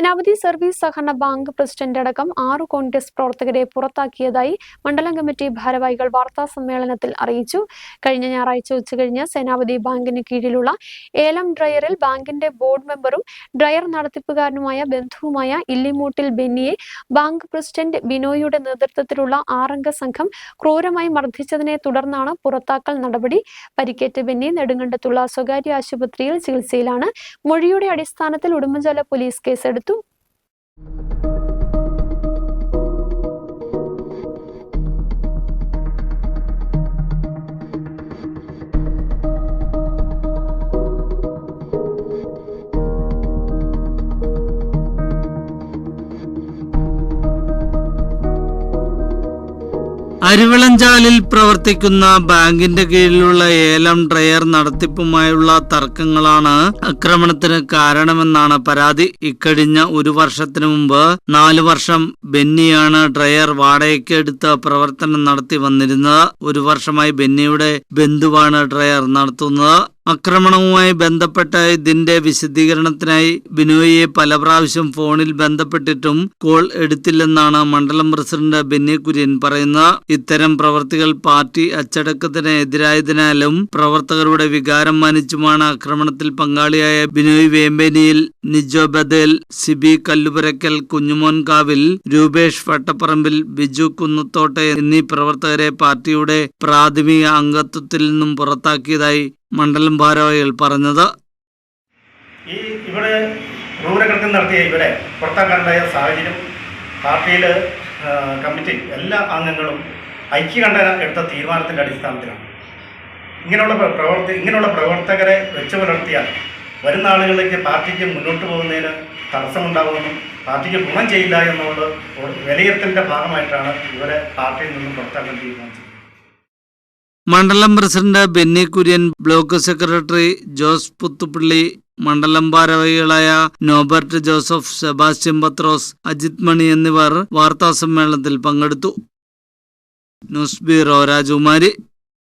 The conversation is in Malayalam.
സേനാപതി സർവീസ് സഹകരണ ബാങ്ക് പ്രസിഡന്റ് അടക്കം ആറു കോൺഗ്രസ് പ്രവർത്തകരെ പുറത്താക്കിയതായി മണ്ഡലം കമ്മിറ്റി ഭാരവാഹികൾ വാർത്താ സമ്മേളനത്തിൽ അറിയിച്ചു. കഴിഞ്ഞ ഞായറാഴ്ച ഉച്ചകഴിഞ്ഞ് സേനാപതി ബാങ്കിന് കീഴിലുള്ള ഏലം ഡ്രയറിൽ ബാങ്കിന്റെ ബോർഡ് മെമ്പറും ഡ്രയർ നടത്തിപ്പുകാരനുമായ ബന്ധുവുമായ ഇല്ലിമൂട്ടിൽ ബെന്നിയെ ബാങ്ക് പ്രസിഡന്റ് ബിനോയിയുടെ നേതൃത്വത്തിലുള്ള ആറംഗ സംഘം ക്രൂരമായി മർദ്ദിച്ചതിനെ തുടർന്നാണ് പുറത്താക്കൽ നടപടി. പരിക്കേറ്റ ബെന്നി നെടുങ്കണ്ടത്തുള്ള സ്വകാര്യ ആശുപത്രിയിൽ ചികിത്സയിലാണ്. മൊഴിയുടെ അടിസ്ഥാനത്തിൽ ഉടുമ്പൻചോല പോലീസ് കേസെടുത്തു. അരുവിളഞ്ചാലിൽ പ്രവർത്തിക്കുന്ന ബാങ്കിന്റെ കീഴിലുള്ള ഏലം ഡ്രയർ നടത്തിപ്പുമായുള്ള തർക്കങ്ങളാണ് ആക്രമണത്തിന് കാരണമെന്നാണ് പരാതി. ഇക്കഴിഞ്ഞ ഒരു വർഷത്തിനു മുമ്പ് നാല് വർഷം ബെന്നിയാണ് ഡ്രയർ വാടകയ്ക്ക് എടുത്ത് പ്രവർത്തനം നടത്തി വന്നിരുന്നത്. ഒരു വർഷമായി ബെന്നിയുടെ ബന്ധുവാണ് ഡ്രയർ നടത്തുന്നത്. ആക്രമണവുമായി ബന്ധപ്പെട്ട ഇതിന്റെ വിശദീകരണത്തിനായി ബിനോയിയെ പല പ്രാവശ്യം ഫോണിൽ ബന്ധപ്പെട്ടിട്ടും കോൾ എടുത്തില്ലെന്നാണ് മണ്ഡലം പ്രസിഡന്റ് ബെന്നി കുര്യൻ പറയുന്നത്. ഇത്തരം പ്രവർത്തികൾ പാർട്ടി അച്ചടക്കത്തിന് എതിരായതിനാലും പ്രവർത്തകരുടെ വികാരം മാനിച്ചുമാണ് ആക്രമണത്തിൽ പങ്കാളിയായ ബിനോയ് വേമ്പനിയിൽ നിജോ ബദേൽ സിബി കല്ലുപുരക്കൽ കുഞ്ഞുമോൻകാവിൽ രൂപേഷ് വട്ടപ്പറമ്പിൽ ബിജു കുന്നത്തോട്ടെ എന്നീ പ്രവർത്തകരെ പാർട്ടിയുടെ പ്രാഥമിക അംഗത്വത്തിൽ നിന്നും പുറത്താക്കിയതായി മണ്ഡലം ഭാരവാഹികൾ പറഞ്ഞത് ഈ ഇവിടെ ക്രൂരകൃത്യം നടത്തിയ ഇവരെ പുറത്താക്കാനുണ്ടായ സാഹചര്യം പാർട്ടിയിൽ കമ്മിറ്റി എല്ലാ അംഗങ്ങളും ഐക്യകണ്ഠന എടുത്ത തീരുമാനത്തിന്റെ അടിസ്ഥാനത്തിലാണ്. ഇങ്ങനെയുള്ള പ്രവർത്തി ഇങ്ങനെയുള്ള പ്രവർത്തകരെ വെച്ചു പുലർത്തിയാൽ വരുന്ന ആളുകളിലേക്ക് പാർട്ടിക്ക് മുന്നോട്ട് പോകുന്നതിന് തടസ്സമുണ്ടാകുമെന്നും പാർട്ടിക്ക് ഗുണം ചെയ്യില്ല എന്നുള്ളത് വിലയിരുത്തലിന്റെ ഭാഗമായിട്ടാണ് ഇവരെ പാർട്ടിയിൽ നിന്നും പുറത്താക്കാൻ തീരുമാനിച്ചത്. മണ്ഡലം president Benny Kurian block secretary Jose Puthuppally മണ്ഡലം ഭാരവാഹികളായ നോബർട്ട് ജോസഫ് സെബാസ്റ്റ്യൻ പത്രോസ് അജിത് മണി എന്നിവർ വാർത്താസമ്മേളനത്തിൽ പങ്കെടുത്തു. ന്യൂസ് ബ്യൂറോ രാജകുമാരി.